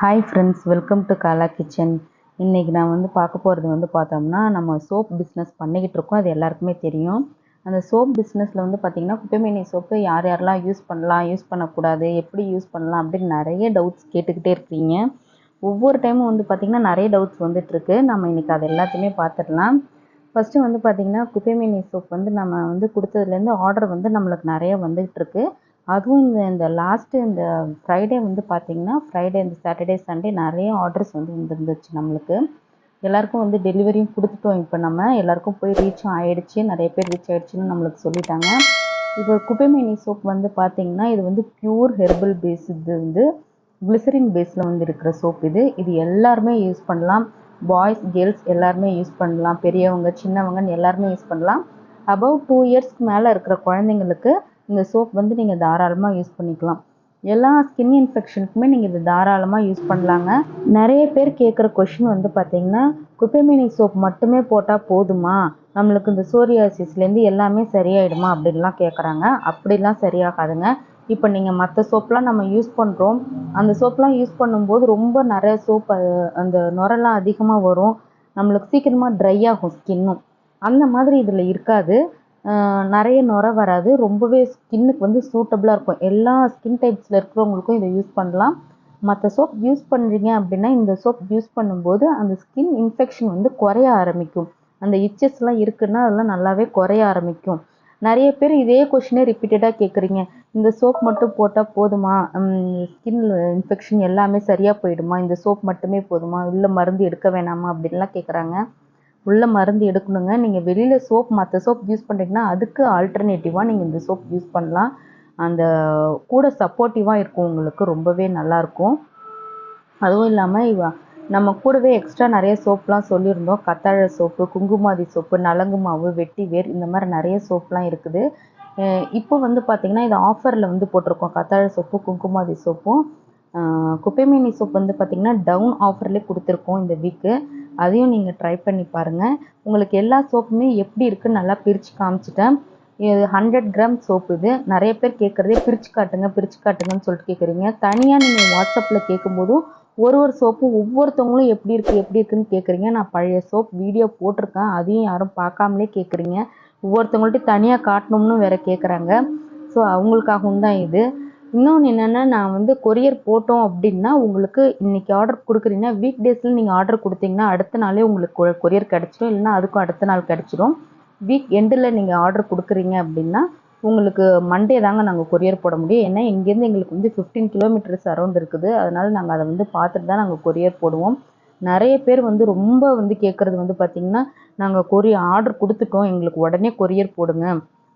Hi friends welcome to Kala kitchen இன்றைக்கி நான் வந்து பார்க்க போகிறது வந்து பார்த்தோம்னா நம்ம சோப் பிஸ்னஸ் பண்ணிக்கிட்டு இருக்கோம். அது எல்லாருக்குமே தெரியும். அந்த சோப் பிஸ்னஸில் வந்து பார்த்திங்கன்னா குப்பைமேனி சோப்பு யார் யாரெல்லாம் யூஸ் பண்ணலாம் யூஸ் பண்ணக்கூடாது எப்படி யூஸ் பண்ணலாம் அப்படின்னு நிறைய டவுட்ஸ் கேட்டுக்கிட்டே இருக்கிறீங்க ஒவ்வொரு டைமும் வந்து பார்த்திங்கன்னா நிறைய டவுட்ஸ் வந்துட்டுருக்கு. நம்ம இன்றைக்கி அது எல்லாத்தையுமே பார்த்துடலாம். ஃபஸ்ட்டு வந்து பார்த்திங்கன்னா குப்பைமேனி சோப் வந்து நம்ம வந்து கொடுத்ததுலேருந்து ஆர்டர் வந்து நம்மளுக்கு நிறைய வந்துகிட்ருக்கு அதுவும் இந்த இந்த லாஸ்ட்டு இந்த ஃப்ரைடே வந்து பார்த்திங்கன்னா ஃப்ரைடே இந்த சாட்டர்டே சண்டே நிறைய ஆர்டர்ஸ் வந்து வந்துருந்துச்சு நம்மளுக்கு. எல்லாருக்கும் வந்து டெலிவரியும் கொடுத்துட்டோம். இப்போ நம்ம எல்லாருக்கும் போய் ரீச்சும் ஆயிடுச்சு. நிறைய பேர் ரீச் ஆயிடுச்சுன்னு நம்மளுக்கு சொல்லிட்டாங்க. இப்போ குப்பைமேனி சோப் வந்து பார்த்திங்கன்னா இது வந்து பியூர் ஹெர்பல் பேஸ் இது வந்து கிளிசரின் பேஸில் வந்து இருக்கிற சோப் இது. இது எல்லாருமே யூஸ் பண்ணலாம். பாய்ஸ் கேர்ள்ஸ் எல்லாருமே யூஸ் பண்ணலாம். பெரியவங்க சின்னவங்கன்னு எல்லாருமே யூஸ் பண்ணலாம். அபவ் டூ இயர்ஸ்க்கு மேலே இருக்கிற குழந்தைங்களுக்கு இந்த சோப் வந்து நீங்கள் தாராளமாக யூஸ் பண்ணிக்கலாம். எல்லா ஸ்கின் இன்ஃபெக்ஷனுக்குமே நீங்கள் இது தாராளமாக யூஸ் பண்ணலாங்க. நிறைய பேர் கேட்குற கொஷின் வந்து பார்த்தீங்கன்னா குப்பைமேனி சோப் மட்டுமே போட்டால் போதுமா? நம்மளுக்கு இந்த சோரியாசிஸ்லேருந்து எல்லாமே சரியாயிடுமா அப்படின்லாம் கேட்குறாங்க அப்படிலாம் சரியாகாதுங்க. இப்போ நீங்கள் மற்ற சோப்லாம் நம்ம யூஸ் பண்ணுறோம் அந்த சோப்லாம் யூஸ் பண்ணும்போது ரொம்ப நிறைய சோப் அந்த நுரெல்லாம் அதிகமாக வரும். நம்மளுக்கு சீக்கிரமாக ட்ரை ஆகும் ஸ்கின்னும் அந்த மாதிரி இதில் இருக்காது. நிறைய நுரை வராது. ரொம்பவே ஸ்கின்னுக்கு வந்து சூட்டபுளாக இருக்கும். எல்லா ஸ்கின் டைப்ஸில் இருக்கிறவங்களுக்கும் இதை யூஸ் பண்ணலாம். மற்ற சோப் யூஸ் பண்ணுறீங்க அப்படின்னா இந்த சோப் யூஸ் பண்ணும்போது அந்த ஸ்கின் இன்ஃபெக்ஷன் வந்து குறைய ஆரம்பிக்கும். அந்த இச்சஸ்லாம் இருக்குன்னா அதெல்லாம் நல்லாவே குறைய ஆரம்பிக்கும். நிறைய பேர் இதே கொஷினே ரிப்பீட்டடாக கேட்குறீங்க இந்த சோப் மட்டும் போட்டால் போதுமா? ஸ்கின் இன்ஃபெக்ஷன் எல்லாமே சரியாக போயிடுமா? இந்த சோப் மட்டுமே போதுமா? இல்லை மருந்து எடுக்க வேணாமா? அப்படின்லாம் கேட்குறாங்க உள்ள மருந்து எடுக்கணுங்க. நீங்கள் வெளியில் சோப் மற்ற சோப் யூஸ் பண்ணுறீங்கன்னா அதுக்கு ஆல்டர்னேட்டிவாக நீங்கள் இந்த சோப் யூஸ் பண்ணலாம். அந்த கூட சப்போர்ட்டிவாக இருக்கும் உங்களுக்கு ரொம்பவே நல்லாயிருக்கும். அதுவும் இல்லாமல் இவ நம்ம கூடவே எக்ஸ்ட்ரா நிறைய சோப்லாம் சொல்லியிருந்தோம். கத்தாழை சோப்பு குங்குமாதி சோப்பு நலங்கு மாவு வெட்டி வேர் இந்த மாதிரி நிறைய சோப்லாம் இருக்குது. இப்போ வந்து பார்த்திங்கன்னா இது ஆஃபரில் வந்து போட்டிருக்கோம். கத்தாழை சோப்பு குங்குமாதி சோப்பும் குப்பைமேனி சோப் வந்து பார்த்திங்கன்னா டவுன் ஆஃபர்லேயே கொடுத்துருக்கோம் இந்த வீக்கு அதையும் நீங்கள் ட்ரை பண்ணி பாருங்கள் உங்களுக்கு எல்லா சோப்புமே எப்படி இருக்குன்னு நல்லா பிரித்து காமிச்சிட்டேன். இது ஹண்ட்ரட் கிராம் சோப்பு இது. நிறைய பேர் கேட்குறதே பிரித்து காட்டுங்க பிரித்து காட்டுங்கன்னு சொல்லிட்டு கேட்குறீங்க தனியாக நீங்கள் வாட்ஸ்அப்பில் கேட்கும்போதும் ஒரு ஒரு சோப்பும் ஒவ்வொருத்தவங்களும் எப்படி இருக்குது எப்படி இருக்குன்னு கேட்குறீங்க நான் பழைய சோப் வீடியோ போட்டிருக்கேன். அதையும் யாரும் பார்க்காமலே கேட்குறீங்க ஒவ்வொருத்தவங்கள்ட்ட தனியாக காட்டணும்னு வேறு கேட்குறாங்க ஸோ அவங்களுக்காகவும் தான் இது. இன்னொன்று என்னென்னா நான் வந்து கொரியர் போட்டோம் அப்படின்னா உங்களுக்கு இன்றைக்கி ஆர்டர் கொடுக்குறீங்கன்னா வீக் டேஸில் நீங்கள் ஆர்டர் கொடுத்தீங்கன்னா அடுத்த நாளே உங்களுக்கு கொரியர் கிடச்சிடும் இல்லைன்னா அதுக்கும் அடுத்த நாள் கிடச்சிடும் வீக் எண்டில் நீங்கள் ஆர்டர் கொடுக்குறீங்க அப்படின்னா உங்களுக்கு மண்டே தாங்க நாங்கள் கொரியர் போட முடியும். ஏன்னா இங்கேருந்து எங்களுக்கு வந்து ஃபிஃப்டீன் கிலோமீட்டர்ஸ் அரௌண்ட் இருக்குது. அதனால் நாங்கள் அதை வந்து பார்த்துட்டு தான் நாங்கள் கொரியர் போடுவோம். நிறைய பேர் வந்து ரொம்ப வந்து கேட்குறது வந்து பார்த்திங்கன்னா நாங்கள் கொரியர் ஆர்டர் கொடுத்துட்டோம். எங்களுக்கு உடனே கொரியர் போடுங்க.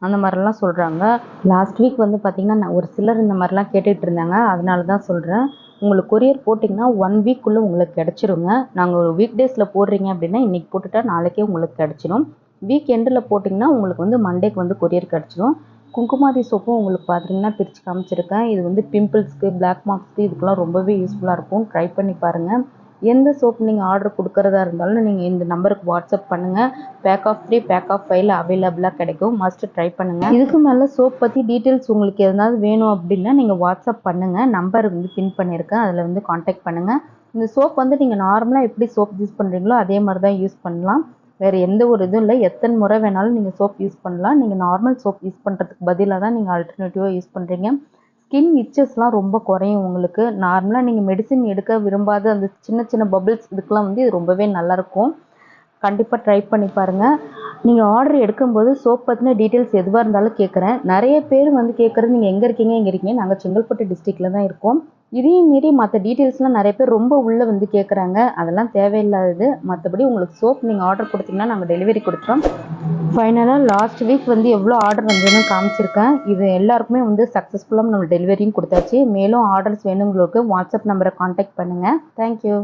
அந்த மாதிரிலாம் சொல்கிறாங்க லாஸ்ட் வீக் வந்து பார்த்திங்கன்னா நான் ஒரு சிலர் இந்த மாதிரிலாம் கேட்டுகிட்டு இருந்தாங்க. அதனால தான் சொல்கிறேன் உங்களுக்கு கொரியர் போட்டிங்கன்னா ஒன் வீக்குள்ளே உங்களுக்கு கிடச்சிருங்க. நாங்கள் ஒரு வீக் டேஸில் போடுறீங்க அப்படின்னா இன்றைக்கி போட்டுட்டா நாளைக்கே உங்களுக்கு கிடச்சிரும். வீக் எண்டில் போட்டிங்கன்னா உங்களுக்கு வந்து மண்டேக்கு வந்து கொரியர் கிடச்சிரும். குங்குமாதி சோப்பும் உங்களுக்கு பார்த்தீங்கன்னா பிரித்து காமிச்சிருக்கேன். இது வந்து பிம்பிள்ஸ்க்கு பிளாக் மார்க்ஸ்க்கு இதுக்கெல்லாம் ரொம்பவே யூஸ்ஃபுல்லாக இருக்கும். ட்ரை பண்ணி பாருங்கள் எந்த சோப் நீங்கள் ஆர்டர் கொடுக்குறதா இருந்தாலும் நீங்கள் இந்த நம்பருக்கு வாட்ஸ்அப் பண்ணுங்கள் pack of free pack of five அவைலபிளாக கிடைக்கும். மஸ்ட் ட்ரை பண்ணுங்கள் இதுக்கு மேலே சோப் பற்றி டீட்டெயில்ஸ் உங்களுக்கு எதனாவது வேணும் அப்படின்னா நீங்கள் வாட்ஸ்அப் பண்ணுங்கள் நம்பர் வந்து பின் பண்ணியிருக்கேன் அதில் வந்து காண்டாக்ட் பண்ணுங்கள் இந்த சோப் வந்து நீங்கள் நார்மலாக எப்படி சோப் யூஸ் பண்ணுறீங்களோ அதே மாதிரி தான் யூஸ் பண்ணலாம். வேறு எந்த ஒரு இதுவும் இல்லை. எத்தனை முறை வேணாலும் நீங்கள் சோப் யூஸ் பண்ணலாம். நீங்கள் நார்மல் சோப் யூஸ் பண்ணுறதுக்கு பதிலாக தான் நீங்கள் ஆல்டர்னேட்டிவாக யூஸ் பண்ணுறீங்க ஸ்கின் இச்சஸ்லாம் ரொம்ப குறையும் உங்களுக்கு. நார்மலாக நீங்கள் மெடிசின் எடுக்க விரும்பாத அந்த சின்ன சின்ன பபிள்ஸ் இதுக்கெலாம் வந்து இது ரொம்பவே நல்லாயிருக்கும் கண்டிப்பாக ட்ரை பண்ணி பாருங்கள் நீங்கள் ஆர்டர் எடுக்கும்போது சோப் பற்றின டீட்டெயில்ஸ் எதுவாக இருந்தாலும் கேட்குறேன் நிறைய பேர் வந்து கேட்குறது நீங்கள் எங்கே இருக்கீங்க எங்கே இருக்கீங்க நாங்கள் செங்கல்பட்டு டிஸ்ட்ரிக்டில் தான் இருக்கோம். இதையும் மீறி மற்ற டீட்டெயில்ஸ்லாம் நிறைய பேர் ரொம்ப உள்ளே வந்து கேட்குறாங்க அதெல்லாம் தேவையில்லாதது. மற்றபடி உங்களுக்கு சோப் நீங்கள் ஆர்டர் கொடுத்தீங்கன்னா நாங்கள் டெலிவரி கொடுத்துறோம். ஃபைனலாக லாஸ்ட் வீக் வந்து எவ்வளோ ஆர்டர் வந்ததுன்னு காமிச்சிருக்கேன். இது எல்லாருக்குமே வந்து சக்ஸஸ்ஃபுல்லாக நம்ம டெலிவரியும் கொடுத்தாச்சு. மேலும் ஆர்டர்ஸ் வேணுங்களுக்கு வாட்ஸ்அப் நம்பரை காண்டாக்ட் பண்ணுங்கள் தேங்க்யூ